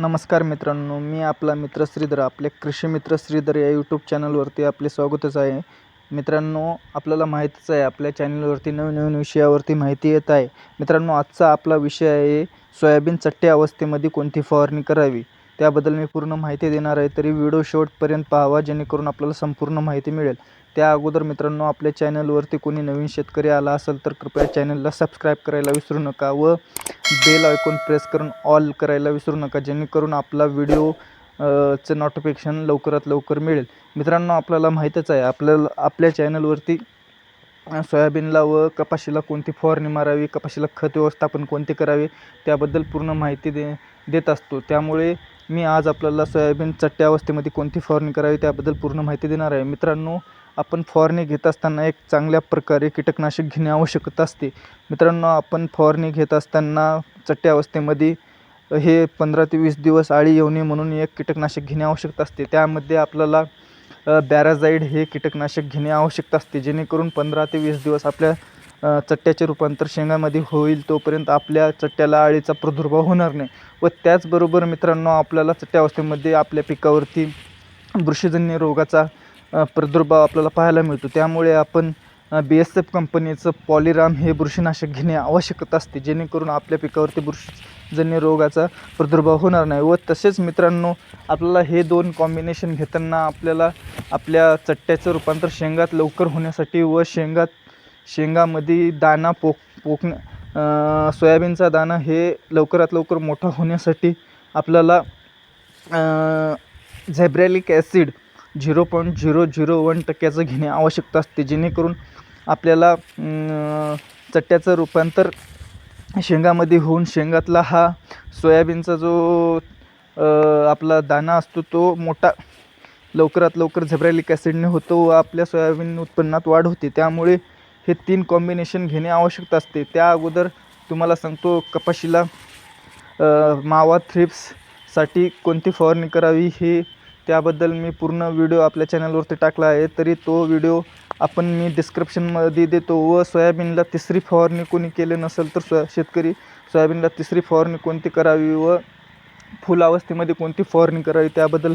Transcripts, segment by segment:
नमस्कार मित्रांनो मी आपला मित्र श्रीधर आपले कृषी मित्र श्रीधर या यूट्यूब चॅनलवरती आपले स्वागतच आहे. मित्रांनो आपल्याला माहितीच आहे आपल्या चॅनलवरती नवीन नवीन विषयावरती माहिती येत आहे. मित्रांनो आजचा आपला विषय आहे सोयाबीन चट्ट्या अवस्थेमध्ये कोणती फवारणी करावी? त्याबद्दल मी पूर्ण माहिती देणार आहे तरी व्हिडिओ शेवटपर्यंत पाहावा जेणेकरून आपल्याला संपूर्ण माहिती मिळेल. त्या अगोदर मित्रांनो आपल्या चॅनलवरती कोणी नवीन शेतकरी आला असेल तर कृपया चॅनलला सबस्क्राईब करायला विसरू नका व बेल आयकॉन प्रेस करून ऑल करायला विसरू नका जेणेकरून आपला व्हिडिओ चं नोटिफिकेशन लवकरात लवकर मिळेल. मित्रांनो आपल्याला माहीतच आहे आपल्याला आपल्या चॅनलवरती सोयाबीनला व कपाशीला कोणती फवारणी मारावी कपाशीला खत व्यवस्थापन कोणते करावे त्याबद्दल पूर्ण माहिती दे देत असतो. त्यामुळे मी आज आपल्याला सोयाबीन चट्ट्या अवस्थेमध्ये कोणती फवारणी करावी त्याबद्दल पूर्ण माहिती देणार आहे. मित्रांनो आपण फवारणी घेत असताना एक चांगल्या प्रकारे कीटकनाशक घेणे आवश्यकता असते. मित्रांनो आपण फवारणी घेत असताना चट्ट्या अवस्थेमध्ये हे पंधरा ते वीस दिवस आळी येऊ नये म्हणून एक कीटकनाशक घेणे आवश्यकता असते. त्यामध्ये आपल्याला बॅराझाईड हे कीटकनाशक घेणे आवश्यकता असते. जेणेकरून पंधरा ते वीस दिवस आपल्या चट्ट्याचे रूपांतर शेंगामध्ये होईल तोपर्यंत आपल्या चट्ट्याला आळीचा प्रादुर्भाव होणार नाही. व त्याचबरोबर मित्रांनो आपल्याला चट्ट्या अवस्थेमध्ये आपल्या पिकावरती बुरशीजन्य रोगाचा प्रादुर्भाव आपल्याला पाहायला मिळतो. त्यामुळे आपण बी एस एफ कंपनीचं पॉलिराम हे बुरशीनाशक घेणे आवश्यक असते. जेणेकरून आपल्या पिकावरती बुरशीजन्य रोगाचा प्रादुर्भाव होणार नाही. व तसेच मित्रांनो आपल्याला हे दोन कॉम्बिनेशन घेताना आपल्याला आपल्या चट्ट्याचं रूपांतर शेंगात लवकर होण्यासाठी व शेंगात शेंगामध्ये दाना पोक पोकण्या सोयाबीनचा दाना हे लवकरात लवकर मोठा होण्यासाठी आपल्याला gibberellic acid zero point zero zero one टक्क्याचं घेणे आवश्यक असते. जेणेकरून आपल्याला चट्ट्याचं रूपांतर शेंगामध्ये होऊन शेंगातला हा सोयाबीनचा जो आपला दाना असतो तो मोठा लवकरात लवकर झब्रॅलिक ॲसिडने होतो व आपल्या सोयाबीन उत्पन्नात वाढ होते. त्यामुळे हे तीन कॉम्बिनेशन घेणे आवश्यकता असते. त्या अगोदर तुम्हाला सांगतो कपाशीला मावा थ्रिप्ससाठी कोणती फवारणी करावी हे त्याबद्दल मी पूर्ण व्हिडिओ आपल्या चॅनलवरती टाकला आहे तरी तो व्हिडिओ आपण मी डिस्क्रिप्शनमध्ये देतो व सोयाबीनला तिसरी फवारणी कोणी केले नसेल तर सोया शेतकरी सोयाबीनला तिसरी फवारणी कोणती करावी व फुल अवस्थेमध्ये कोणती फवारणी करावी त्याबद्दल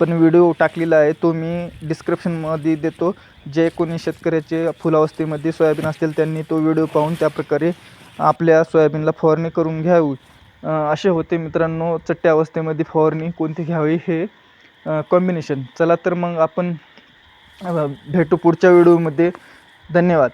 पण व्हिडिओ टाकलेला आहे तो मी डिस्क्रिप्शनमध्ये देतो. जे कोणी शेतकऱ्याचे फुलावस्थेमध्ये सोयाबीन असतील त्यांनी तो व्हिडिओ पाहून त्याप्रकारे आपल्या सोयाबीनला फवारणी करून घ्यावी. असे होते मित्रांनो चट्ट्या अवस्थेमध्ये फवारणी कोणती घ्यावी हे कॉम्बिनेशन. चला तर मग आपण भेटू पुढच्या व्हिडिओमध्ये. धन्यवाद.